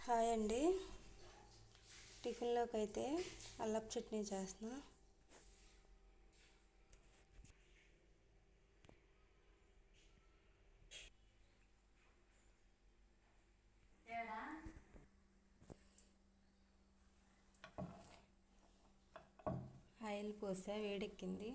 Hi అండి. టిఫిన్లోకి అయితే అల్లపు చట్నీ చేస్తున్నా. ఆయిల్ పోసా వేడెక్కింది.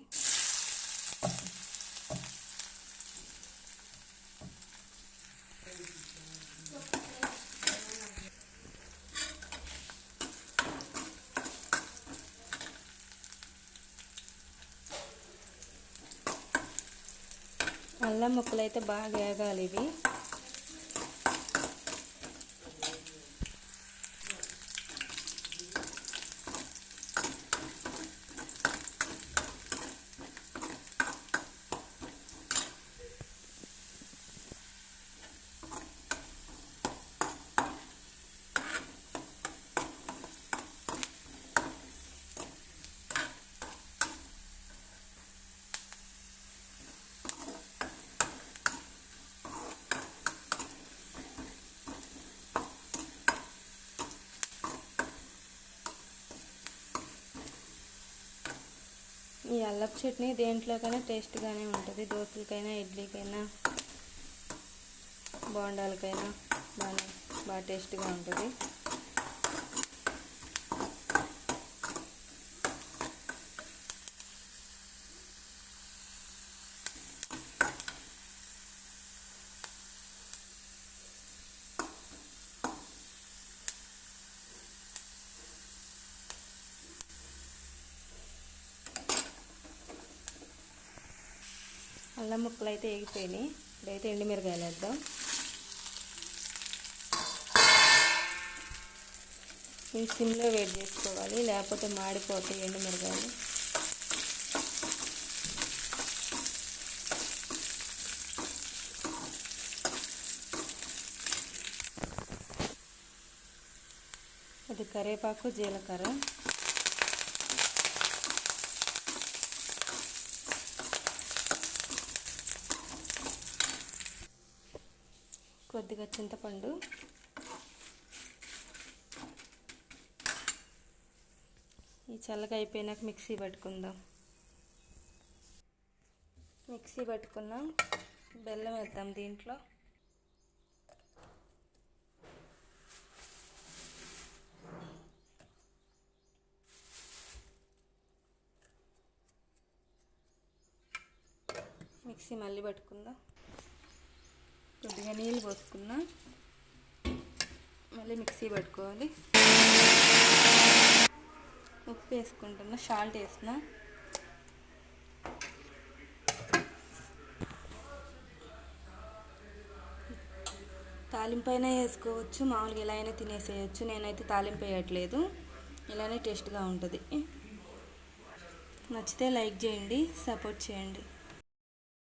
అల్లం ముక్కలు అయితే బాగా వేగాలి ఇవి ఈ అల్లపు చట్నీ దేంట్లోకైనా టేస్ట్గానే ఉంటుంది. దోశలకైనా ఇడ్లీకైనా బోండాలకైనా బాగా బాగా టేస్ట్గా ఉంటుంది. అల్లం ముక్కలు అయితే ఎగిపోయినాయి ఇప్పుడైతే ఎండుమిరకాయలు వేద్దాం. ఇవి సిమ్లో వేడి చేసుకోవాలి లేకపోతే మాడిపోతాయి ఎండుమిరకాయలు అది కరివేపాకు జీలకర్ర. కొద్దిగా చింతపండు. ఈ చల్లగా అయిపోయినాక మిక్సీ పట్టుకుందాం. మిక్సీ పట్టుకున్నాం బెల్లం వేద్దాం దీంట్లో. మిక్సీ మళ్ళీ పట్టుకుందాం. కొద్దిగా నీళ్ళు పోసుకున్నా. మళ్ళీ మిక్సీ పట్టుకోవాలి. ఉప్పు వేసుకుంటున్నా సాల్ట్ వేసిన తాలింపు అయినా వేసుకోవచ్చు మామూలుగా ఎలా అయినా తినేసేయచ్చు. నేనైతే తాలింపు వేయట్లేదు. ఇలానే టేస్ట్గా ఉంటుంది. నచ్చితే లైక్ చేయండి సపోర్ట్ చేయండి.